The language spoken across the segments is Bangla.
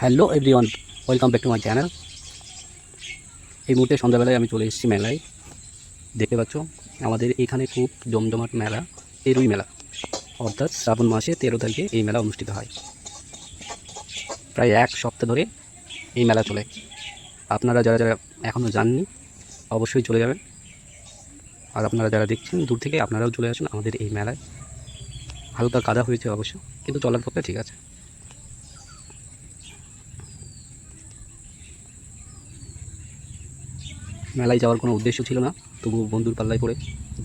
Hello everyone, welcome back to my channel. এই মুহূর্তে সন্ধ্যাবেলায় আমি চলে এসেছি মেলায়। দেখতে পাচ্ছ, আমাদের এখানে খুব জমজমাট মেলা, তেরোই মেলা। অর্থাৎ শ্রাবণ মাসে তেরো তারিখে এই মেলা অনুষ্ঠিত হয়। প্রায় এক সপ্তাহ ধরে এই মেলা চলে। আপনারা যারা যারা এখনও যাননি, অবশ্যই চলে যাবেন। আর আপনারা যারা দেখছেন, দূর থেকে আপনারাও চলে আসুন আমাদের এই মেলায়। হালকা কাদা হয়েছে অবশ্য, কিন্তু চলার পক্ষে ঠিক আছে। মেলায় যাওয়ার কোনো উদ্দেশ্য ছিল না তবু বন্ধুর পাল্লায় পড়ে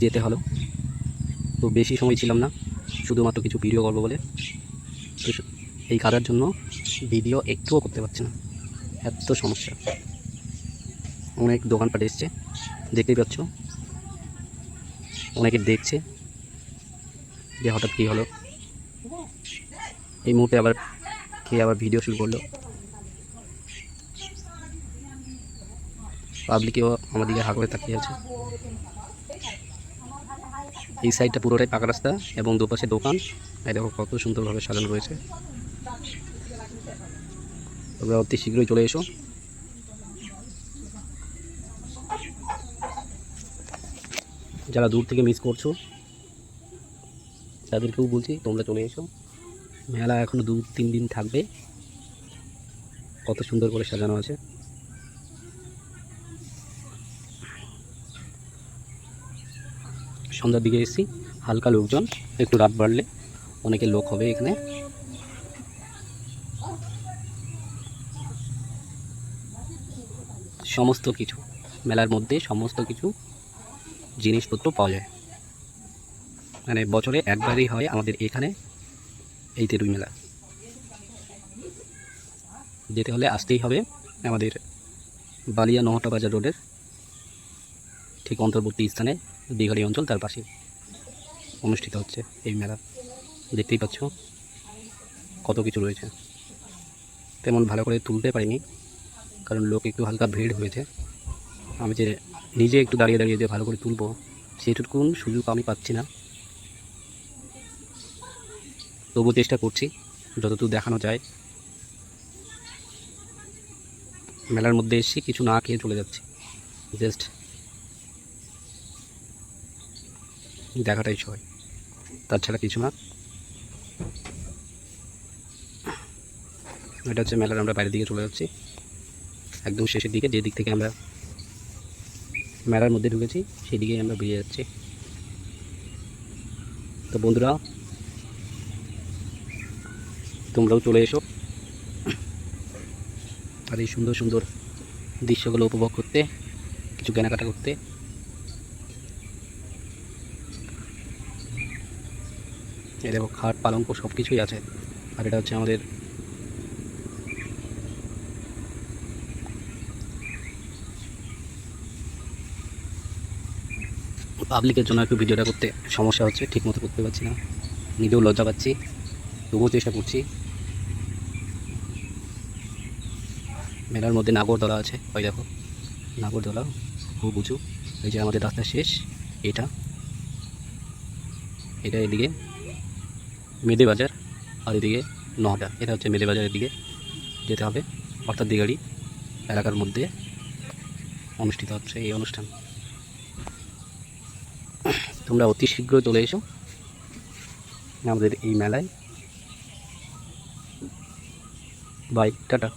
যেতে হলো। তো বেশি সময় ছিলাম না, শুধুমাত্র কিছু ভিডিও করব বলে। তো এই কাদার জন্য ভিডিও একটুও করতে পারছি না। এত সমস্যা। অনেক দোকানপাট এসছে, দেখতেই পাচ্ছ। অনেকে দেখছে যে হঠাৎ কী হলো। এই মুহূর্তে আবার কে আবার ভিডিও শুরু করল। পাবলিকেও আমাদিকে হা করে তাকিয়ে আছে। এই সাইডটা পুরোটাই পাকা রাস্তা এবং দুপাশে দোকান। এই দেখো কত সুন্দরভাবে সাজানো রয়েছে। তবে অতি শীঘ্রই চলে এসো। যারা দূর থেকে মিস করছ, তাদেরকেও বলছি তোমরা চলে এসো। মেলা এখনও দু তিন দিন থাকবে। কত সুন্দর করে সাজানো আছে। সন্ধ্যার দিকে এসেছি। হালকা লোকজন, একটু রাত বাড়লে অনেকে লোক হবে এখানে। সমস্ত কিছু, মেলার মধ্যে সমস্ত কিছু জিনিসপত্র পাওয়া যায়। মানে বছরে একবারই হয় আমাদের এখানে এই তেরুই মেলা। যেতে হলে আসতেই হবে আমাদের বালিয়া নহটা বাজার রোডের ঠিক অন্তর্বর্তী স্থানে। দীঘালি অঞ্চল, তার পাশে অনুষ্ঠিত হচ্ছে এই মেলা। দেখতেই পাচ্ছ কত কিছু রয়েছে। তেমন ভালো করে তুলতে পারিনি, কারণ লোক একটু হালকা ভিড় হয়েছে। আমি যে নিজে একটু দাঁড়িয়ে দাঁড়িয়ে যে ভালো করে তুলবো, সেটুকুন সুযোগ আমি পাচ্ছি না। তবু চেষ্টা করছি, যতদূর দেখানো যায়। মেলার মধ্যে এসে কিছু না খেয়ে চলে যাচ্ছি। জাস্ট দেখাটাই ছয় তার ছাড়া কিছু না। এটা হচ্ছে মেলার আমরা বাইরের দিকে চলে যাচ্ছি। একদম শেষের দিকে যে দিক থেকে আমরা মেলার মধ্যে ঢুকেছি সেই দিকেই আমরা বেরিয়ে যাচ্ছি। তো বন্ধুরা, তোমরাও চলে এসো। আর এই সুন্দর সুন্দর দৃশ্যগুলো উপভোগ করতে, কিছু কেনাকাটা করতে। এই দেখো খাট, পালঙ্ক সব কিছুই আছে। আর এটা হচ্ছে আমাদের পাবলিকের জন্য একটু ভিডিওটা করতে সমস্যা হচ্ছে ঠিক মতো করতে পারছি না। নিজেও লজ্জা পাচ্ছি, তবুও চেষ্টা করছি। মেলার মধ্যে নাগরদোলা আছে, ওই দেখো। নাগরদোলা, খুব উঁচু। এই যে আমাদের রাস্তা শেষ, এটা। এটা এদিকে। মেদে বাজার আর এদিকে নহটা এটা হচ্ছে মেদে বাজারের দিকে যেতে হবে। অর্থাৎ দিগাড়ি এলাকার মধ্যে অনুষ্ঠিত হচ্ছে এই অনুষ্ঠান। তোমরা অতি শীঘ্রই চলে এসো আমাদের এই মেলায়। Bye tata.